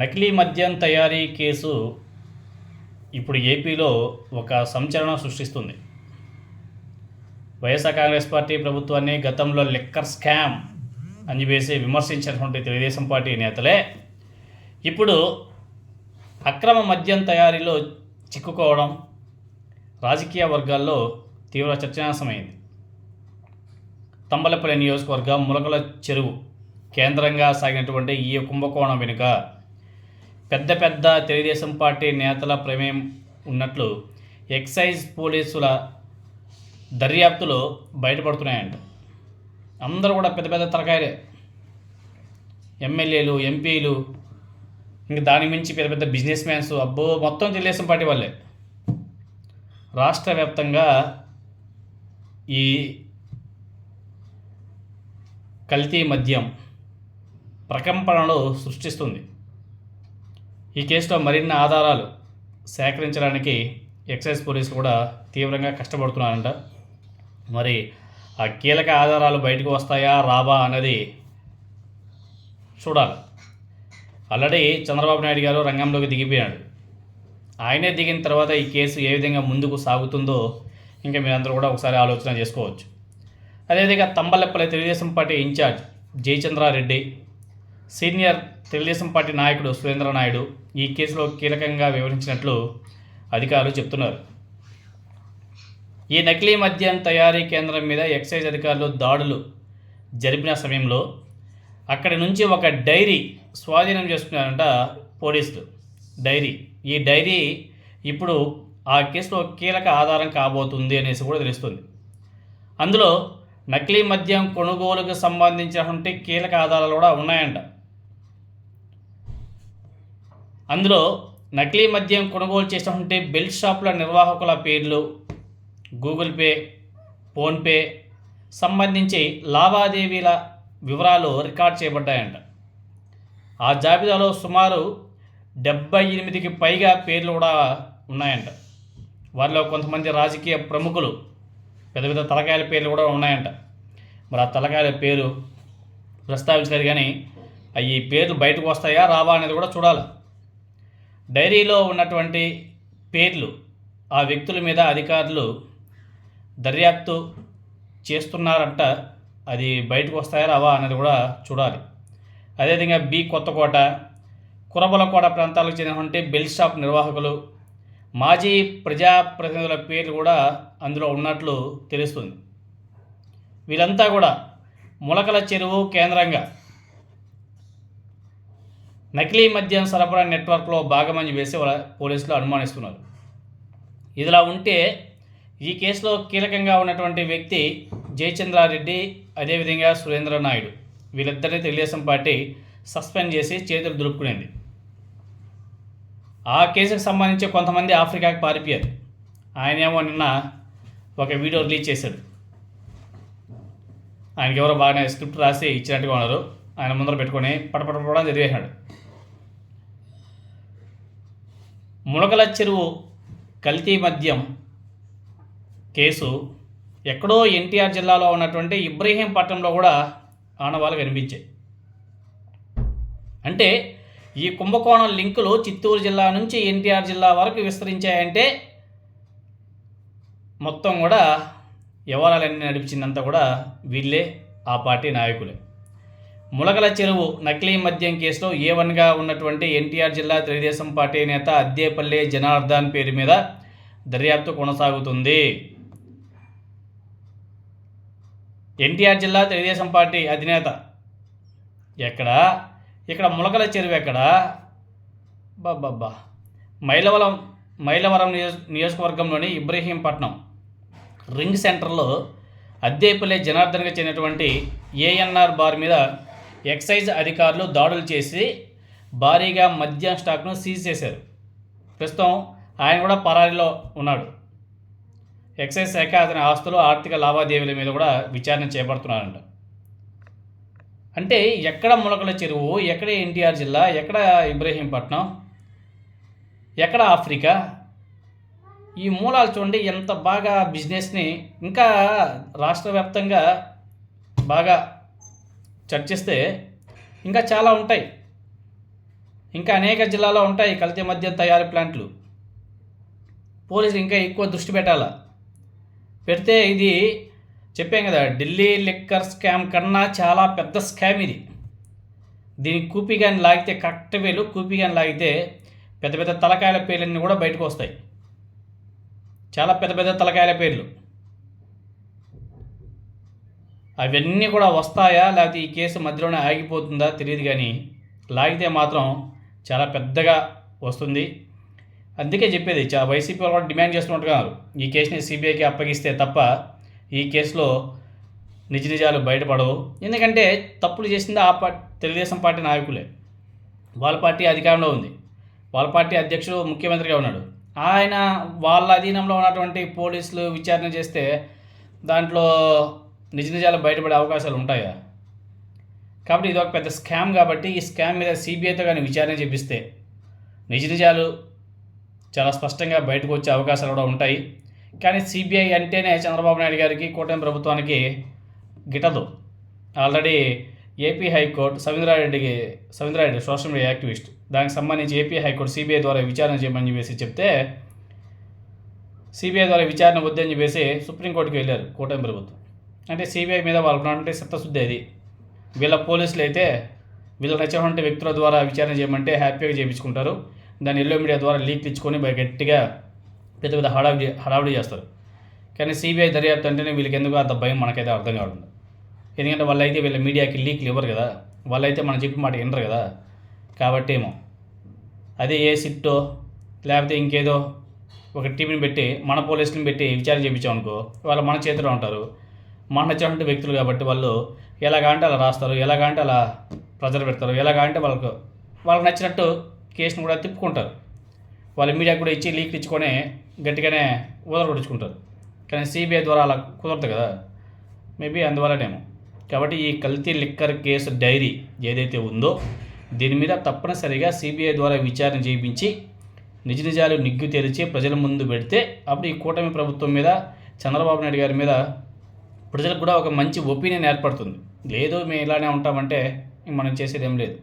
నకిలీ మద్యం తయారీ కేసు ఇప్పుడు ఏపీలో ఒక సంచలనం సృష్టిస్తుంది. వైఎస్ఆర్ కాంగ్రెస్ పార్టీ ప్రభుత్వాన్ని గతంలో లిక్కర్ స్కామ్ అని చెప్పేసి విమర్శించినటువంటి తెలుగుదేశం పార్టీ నేతలే ఇప్పుడు అక్రమ మద్యం తయారీలో చిక్కుకోవడం రాజకీయ వర్గాల్లో తీవ్ర చర్చనాంశమైంది. తంబలపల్లి నియోజకవర్గం ములకల చెరువు కేంద్రంగా సాగినటువంటి ఈ కుంభకోణం వెనుక పెద్ద పెద్ద తెలుగుదేశం పార్టీ నేతల ప్రమేయం ఉన్నట్లు ఎక్సైజ్ పోలీసుల దర్యాప్తులో బయటపడుతున్నాయంట. అందరూ కూడా పెద్ద పెద్ద తలకాయలే. ఎమ్మెల్యేలు ఎంపీలు ఇంక దాని మించి పెద్ద పెద్ద బిజినెస్ మ్యాన్స్ అబ్బో మొత్తం తెలుగుదేశం పార్టీ వాళ్ళే. రాష్ట్ర వ్యాప్తంగా ఈ కల్తీ మద్యం ప్రకంపనలు సృష్టిస్తుంది. ఈ కేసులో మరిన్ని ఆధారాలు సేకరించడానికి ఎక్సైజ్ పోలీసులు కూడా తీవ్రంగా కష్టపడుతున్నారంట. మరి ఆ కీలక ఆధారాలు బయటకు వస్తాయా రావా అన్నది చూడాలి. ఆల్రెడీ చంద్రబాబు నాయుడు గారు రంగంలోకి దిగిపోయాడు ఆయనే దిగిన తర్వాత ఈ కేసు ఏ విధంగా ముందుకు సాగుతుందో ఇంకా మీరందరూ కూడా ఒకసారి ఆలోచన చేసుకోవచ్చు. అదేవిధంగా Thamballapalle Telugu Desam party incharge Jayachandra Reddy senior Telugu Desam party నాయకుడు సురేంద్ర నాయుడు ఈ కేసులో కీలకంగా వివరించినట్లు అధికారులు చెప్తున్నారు. ఈ నకిలీ మద్యం తయారీ కేంద్రం మీద ఎక్సైజ్ అధికారులు దాడులు జరిపిన సమయంలో అక్కడి నుంచి ఒక డైరీ స్వాధీనం చేసుకున్నారంట పోలీసులు. డైరీ. ఈ డైరీ ఇప్పుడు ఆ కేసులో కీలక ఆధారం కాబోతుంది అనేసి కూడా తెలుస్తుంది. అందులో నకిలీ మద్యం కొనుగోలుకు సంబంధించినటువంటి కీలక ఆధారాలు కూడా ఉన్నాయంట. అందులో నకిలీ మద్యం కొనుగోలు చేసినటువంటి బెల్ట్ షాపుల నిర్వాహకుల పేర్లు గూగుల్ పే ఫోన్పే సంబంధించి లావాదేవీల వివరాలు రికార్డ్ చేయబడ్డాయంట. ఆ జాబితాలో సుమారు డెబ్బై ఎనిమిదికి పైగా పేర్లు కూడా ఉన్నాయంట. వారిలో కొంతమంది రాజకీయ ప్రముఖులు పెద్ద పెద్ద తలకాయల పేర్లు కూడా ఉన్నాయంట. మరి ఆ తలకాయల పేరు ప్రస్తావించలేదు కానీ అవి ఈ పేర్లు బయటకు వస్తాయా రావా అనేది కూడా చూడాలి. డైరీలో ఉన్నటువంటి పేర్లు ఆ వ్యక్తుల మీద అధికారులు దర్యాప్తు చేస్తున్నారంట. అది బయటకు వస్తాయా రావా అనేది కూడా చూడాలి. అదేవిధంగా బి కొత్తకోట కురబలకోట ప్రాంతాలకు చెందినటువంటి బెల్ షాప్ నిర్వాహకులు మాజీ ప్రజాప్రతినిధుల పేర్లు కూడా అందులో ఉన్నట్లు తెలుస్తుంది. వీరంతా కూడా ములకల చెరువు కేంద్రంగా నకిలీ మద్యం సరఫరా నెట్వర్క్లో భాగమని వేసి వాళ్ళ పోలీసులు అనుమానిస్తున్నారు. ఇదిలా ఉంటే ఈ కేసులో కీలకంగా ఉన్నటువంటి వ్యక్తి జయచంద్రారెడ్డి అదేవిధంగా సురేంద్ర నాయుడు వీళ్ళిద్దరిని తెలుగుదేశం పార్టీ సస్పెండ్ చేసి చేతులు దులుపుకునేది. ఆ కేసుకు సంబంధించి కొంతమంది ఆఫ్రికాకు పారిపోయారు. ఆయనేమో నిన్న ఒక వీడియో రిలీజ్ చేశాడు. ఆయనకి ఎవరో బాగానే స్క్రిప్ట్ రాసి ఇచ్చినట్టుగా ఉన్నారు. ఆయన ముందర పెట్టుకొని పటపటపడ చదివేశాడు. మునగల చెరువు కల్తీ మద్యం కేసు ఎక్కడో ఎన్టీఆర్ జిల్లాలో ఉన్నటువంటి ఇబ్రహీంపట్నంలో కూడా ఆనవాళ్ళు కనిపించాయి. అంటే ఈ కుంభకోణం లింకులు చిత్తూరు జిల్లా నుంచి ఎన్టీఆర్ జిల్లా వరకు విస్తరించాయంటే మొత్తం కూడా వ్యవహారాలన్నీ నడిపించిందంతా కూడా వీళ్ళే ఆ పార్టీ నాయకులే. ములగల చెరువు నకిలీ మద్యం కేసులో ఏ వన్గా ఉన్నటువంటి ఎన్టీఆర్ జిల్లా తెలుగుదేశం పార్టీ నేత అద్దేపల్లి జనార్దన్ పేరు మీద దర్యాప్తు కొనసాగుతుంది. ఎన్టీఆర్ జిల్లా తెలుగుదేశం పార్టీ అధినేత ఎక్కడ? ఇక్కడ ములకల చెరువు ఎక్కడ? బాబ్బా మైలవరం మైలవరం నియోజ నియోజకవర్గంలోని ఇబ్రహీంపట్నం రింగ్ సెంటర్లో అద్దేపల్లి జనార్దన్గా చెందినటువంటి ఏఎన్ఆర్ బార్ మీద ఎక్సైజ్ అధికారులు దాడులు చేసి భారీగా మద్యం స్టాక్ను సీజ్ చేశారు. ప్రస్తుతం ఆయన కూడా పరారీలో ఉన్నాడు. ఎక్సైజ్ శాఖ అతని ఆస్తులు ఆర్థిక లావాదేవీల మీద కూడా విచారణ చేపడుతున్నారంట. అంటే ఎక్కడ ములకల చెరువు ఎక్కడ ఎన్టీఆర్ జిల్లా ఎక్కడ ఇబ్రహీంపట్నం ఎక్కడ ఆఫ్రికా? ఈ మూలాలు చూడండి ఎంత బాగా బిజినెస్ని ఇంకా రాష్ట్ర వ్యాప్తంగా బాగా చర్చిస్తే ఇంకా చాలా ఉంటాయి. ఇంకా అనేక జిల్లాలో ఉంటాయి కల్తీ మద్యం తయారీ ప్లాంట్లు. పోలీసులు ఇంకా ఎక్కువ దృష్టి పెట్టాలా. పెడితే ఇది చెప్పాం కదా ఢిల్లీ లిక్కర్ స్కామ్ కన్నా చాలా పెద్ద స్కామ్ ఇది. దీనికి కూపి లాగితే కరెక్ట్ వేలు కూపి లాగితే పెద్ద పెద్ద తలకాయల పేర్లన్నీ కూడా బయటకు వస్తాయి. చాలా పెద్ద పెద్ద తలకాయల పేర్లు. అవన్నీ కూడా వస్తాయా? లేకపోతే ఈ కేసు మధ్యలోనే ఆగిపోతుందా? తెలియదు కానీ లాగితే మాత్రం చాలా పెద్దగా వస్తుంది. అందుకే చెప్పేది చాలా వైసీపీ వాళ్ళు కూడా డిమాండ్ చేస్తున్నట్టున్నారు ఈ కేసుని సిబిఐకి అప్పగిస్తే తప్ప ఈ కేసులో నిజ నిజాలు బయటపడవు. ఎందుకంటే తప్పులు చేసింది ఆ పార్టీ తెలుగుదేశం పార్టీ నాయకులే. వాళ్ళ పార్టీ అధికారంలో ఉంది. వాళ్ళ పార్టీ అధ్యక్షుడు ముఖ్యమంత్రిగా ఉన్నాడు. ఆయన వాళ్ళ అధీనంలో ఉన్నటువంటి పోలీసులు విచారణ చేస్తే దాంట్లో నిజ నిజాలు బయటపడే అవకాశాలు ఉంటాయా కాబట్టి ఇది ఒక పెద్ద స్కామ్ కాబట్టి ఈ స్కామ్ మీద సిబిఐతో కానీ విచారణ చేపిస్తే నిజ నిజాలు చాలా స్పష్టంగా బయటకు వచ్చే అవకాశాలు కూడా ఉంటాయి. కానీ సిబిఐ అంటేనే చంద్రబాబు నాయుడు గారికి కూటమి ప్రభుత్వానికి గిటదు. ఆల్రెడీ ఏపీ హైకోర్టు సవీంద్రారెడ్డికి సవీంద్రారెడ్డి సోషల్ మీడియా యాక్టివిస్ట్. దానికి సంబంధించి ఏపీ హైకోర్టు సిబిఐ ద్వారా విచారణ చేయమని చెప్పేసి చెప్తే సిబిఐ ద్వారా విచారణ వద్దని చెప్పేసి సుప్రీంకోర్టుకి వెళ్ళారు కూటమి ప్రభుత్వం. అంటే సిబిఐ మీద వాళ్ళకు ఉన్నటువంటి చిత్తశుద్ధి అది. వీళ్ళ పోలీసులు అయితే వీళ్ళకి నచ్చినటువంటి వ్యక్తుల ద్వారా విచారణ చేయమంటే హ్యాపీగా చేయించుకుంటారు. దాన్ని ఎల్లో మీడియా ద్వారా లీక్లు ఇచ్చుకొని గట్టిగా పెద్ద పెద్ద హడావిడి హడావిడి చేస్తారు. కానీ సిబిఐ దర్యాప్తు అంటేనే వీళ్ళకి ఎందుకు అంత భయం మనకైతే అర్థం కావడం ఎందుకంటే వాళ్ళైతే వీళ్ళ మీడియాకి లీక్లు ఇవ్వరు కదా. వాళ్ళైతే మనం చెప్పిన మాట వినరు కదా. కాబట్టి ఏమో. అదే ఏ సిట్టో లేకపోతే ఇంకేదో ఒక టీంని పెట్టి మన పోలీసులను పెట్టి విచారణ చేయించామనుకో వాళ్ళు మన చేతిలో ఉంటారు. మన వ్యక్తులు కాబట్టి వాళ్ళు ఎలాగంటే అలా రాస్తారు ఎలాగంటే అలా ప్రజలు పెడతారు ఎలాగంటే వాళ్ళకు వాళ్ళకి నచ్చినట్టు కేసును కూడా తిప్పుకుంటారు. వాళ్ళ మీడియా కూడా ఇచ్చి లీక్ ఇచ్చుకొని గట్టిగానే ఊదరగొట్టించుకుంటారు కానీ సిబిఐ ద్వారా అలా కుదరదు కదా. మేబీ అందువల్లనేమో. కాబట్టి ఈ కల్తీ లిక్కర్ కేసు డైరీ ఏదైతే ఉందో దీని మీద తప్పనిసరిగా సిబిఐ ద్వారా విచారణ చేయించి నిజ నిజాలు నిగ్గు తెరిచి ప్రజల ముందు పెడితే అప్పుడు ఈ కూటమి ప్రభుత్వం మీద చంద్రబాబు నాయుడు గారి మీద ప్రజలకు కూడా ఒక మంచి ఒపీనియన్ ఏర్పడుతుంది. లేదు మేము ఇలానే ఉంటామంటే మనం చేసేది ఏం లేదు.